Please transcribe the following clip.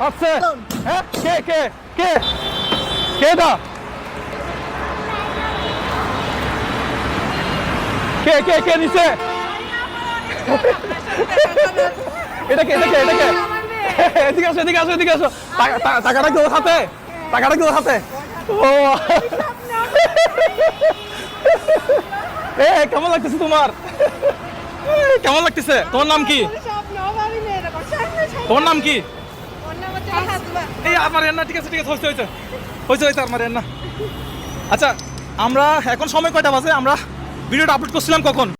আচ্ছা। টাকা কে কে কে? কে দা কে কে কে এটা কে এদিকে এদিকে টাকাটা কি ওর হাতে? টাকাটা কি ওর হাতে? ও এ কেমন লাগতেছে তোমার? কেমন লাগতেছে? তোমার নাম কি? তোমার নাম কি? এই আমার না ঠিক আছে ঠিক আছে হয়েছে হয়েছে। হয়েছে মারেন না আচ্ছা আমরা এখন সময় কয়টা বাজে? আমরা ভিডিওটা আপলোড করছিলাম কখন?